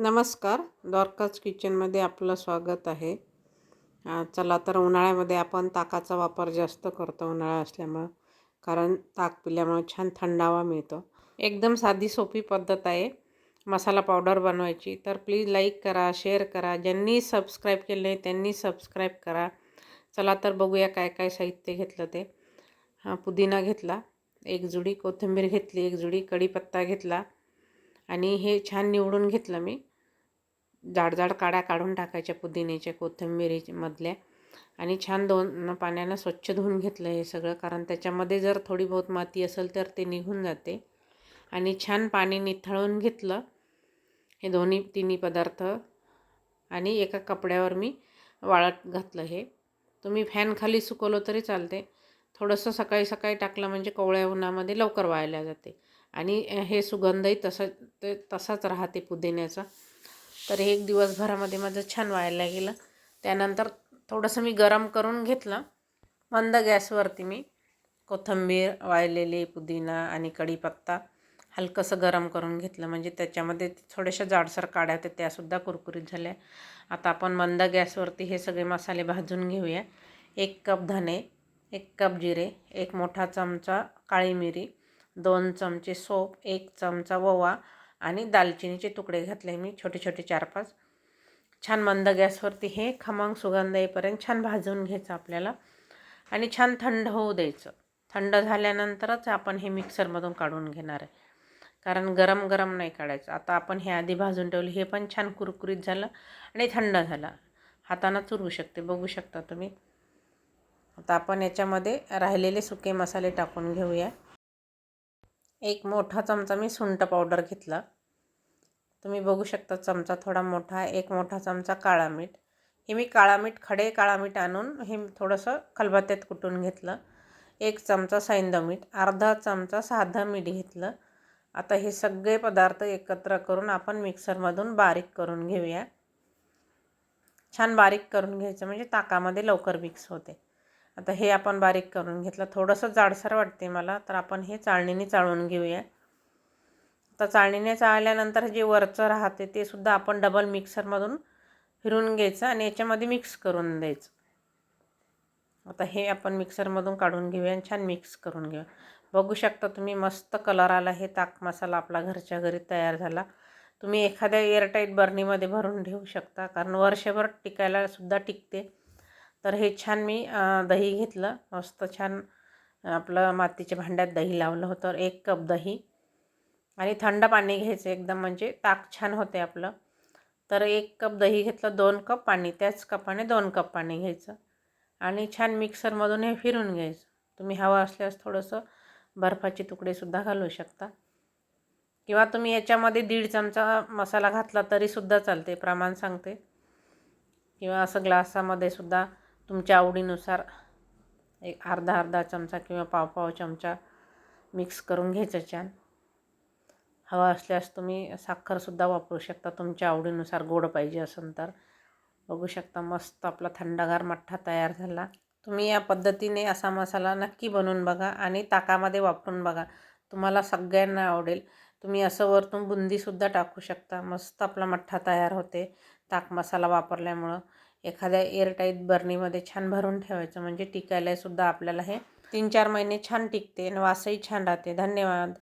नमस्कार. द्वारकाच किचनमध्ये आपलं स्वागत आहे. चला तर उन्हाळ्यामध्ये आपण ताकाचा वापर जास्त करतो उन्हाळा असल्यामुळं. कारण ताक पिल्यामुळे छान थंडावा मिळतो. एकदम साधी सोपी पद्धत आहे. मसाला पावडर बनवायची. तर प्लीज लाईक करा शेअर करा. ज्यांनी सबस्क्राईब केलं नाही त्यांनी सबस्क्राईब करा. चला तर बघूया काय काय साहित्य घेतलं ते. हा पुदिना घेतला. एक जुडी कोथिंबीर घेतली एक जुडी कढीपत्ता घेतला. आणि हे छान निवडून घेतलं मी. जाडजाड काड्या काढून टाकायच्या पुदिन्याच्या कोथिंबिरी मधल्या आणि छान दोन पाण्यानं स्वच्छ धुवून घेतलं हे सगळं कारण त्याच्यामध्ये जर थोडी बहुत माती असेल तर ते निघून जाते. आणि छान पाणी निथळून घेतलं. हे दोन्ही तिन्ही पदार्थ. आणि एका कपड्यावर मी वाळत घातलं हे. तुम्ही फॅनखाली सुकवलं तरी चालते. थोडंसं सकाळी सकाळी टाकलं म्हणजे कोवळ्या उन्हामध्ये लवकर वाळल्या जाते. आणि हे सुगंधही तसं ते तसाच राहते पुदिन्याचा. तर हे एक दिवसभरामध्ये माझं छान व्हायला गेलं त्यानंतर थोडंसं मी गरम करून घेतलं. मंद गॅसवरती मी कोथिंबीर वाळलेली पुदिना आणि कढीपत्ता हलकंसं गरम करून घेतलं. म्हणजे त्याच्यामध्ये थोड्याशा जाडसर काड्या होत्या त्यासुद्धा कुरकुरीत झाल्या. आता आपण मंद गॅसवरती हे सगळे मसाले भाजून घेऊया. एक कप धने एक कप जिरे एक मोठा चमचा काळी मिरी दोन चमचे सोप एक चमचा ओवा आणि दालचिनीचे तुकडे घातले मी छोटे छोटे चार पाच. छान मंद गॅसवरती हे खमंग सुगंध येईपर्यंत छान भाजून घ्यायचं आपल्याला. आणि छान थंड होऊ द्यायचं. थंड झाल्यानंतरच आपण हे मिक्सरमधून काढून घेणार आहे. कारण गरम गरम नाही काढायचं. आता आपण हे आधी भाजून ठेवले हे पण छान कुरकुरीत झालं आणि थंड झालं. हातानं चुरवू शकते बघू शकता तुम्ही. आता आपण याच्यामध्ये राहिलेले सुके मसाले टाकून घेऊया. एक मोठा चमचा मी सुंठ पावडर घेतला. तुम्ही बघू शकता चमचा थोडा मोठा एक मोठा चमचा काळा मीठ. हे मी काळा मीठ खडे काळा मीठ आणून हे थोडंसं खलबत्त्यात कुटून घेतलं. एक चमचा सैंदव मीठ अर्धा चमचा साधं मीठ घेतलं. आता हे सगळे पदार्थ एकत्र करून आपण मिक्सरमधून बारीक करून घेऊया. छान बारीक करून घ्यायचं म्हणजे ताकामध्ये लवकर मिक्स होते. आता हे आपण बारीक करून घेतलं. थोडंसं जाडसर वाटते मला तर आपण हे चाळणीने चाळून घेऊया. तर चाळणीने चाळल्यानंतर जे वरचं राहते ते सुद्धा आपण डबल मिक्सरमधून फिरून घ्यायचं आणि याच्यामध्ये मिक्स करून द्यायचं. आता हे आपण मिक्सरमधून काढून घेऊया आणि छान मिक्स करून घेऊया. बघू शकता तुम्ही मस्त कलर आला हे ताक मसाला आपला घरच्या घरी तयार झाला. तुम्ही एखाद्या एअरटाईट बर्नीमध्ये भरून ठेवू शकता कारण वर्षभर टिकायला सुद्धा टिकते. तर हे छान मी दही घेतलं. मस्त छान आपलं मातीच्या भांड्यात दही लावलं होतं. एक कप दही आणि थंड पाणी घ्यायचं एकदम म्हणजे ताक छान होते आपलं. तर एक कप दही घेतलं दोन कप पाणी त्याच कपाने दोन कप पाणी घ्यायचं आणि छान मिक्सरमधून हे फिरून घ्यायचं. तुम्ही हवं असल्यास थोडंसं बर्फाचे तुकडेसुद्धा घालू शकता. किंवा तुम्ही याच्यामध्ये दीड चमचा मसाला घातला तरीसुद्धा चालते प्रमाण सांगते. किंवा असं ग्लासामध्ये सुद्धा तुमच्या आवडीनुसार एक अर्धा अर्धा चमचा किंवा पाव पाव चमचा मिक्स करून घ्यायचं छान. हवा असल्यास तुम्ही साखरसुद्धा वापरू शकता. तुमच्या आवडीनुसार गोड पाहिजे असेल तर. बघू शकता मस्त आपला थंडगार मठ्ठा तयार झाला. तुम्ही या पद्धतीने असा मसाला नक्की बनवून बघा आणि ताकामध्ये वापरून बघा. तुम्हाला सगळ्यांना आवडेल. तुम्ही असं वरतून बुंदीसुद्धा टाकू शकता. मस्त आपला मठ्ठा तयार होते ताक मसाला वापरल्यामुळं. एखाद्या एअरटाईट बर्नीमध्ये छान भरून ठेवायचं. म्हणजे टिकायलासुद्धा आपल्याला हे तीन चार महिने छान टिकते आणि वासही छान राहते. धन्यवाद.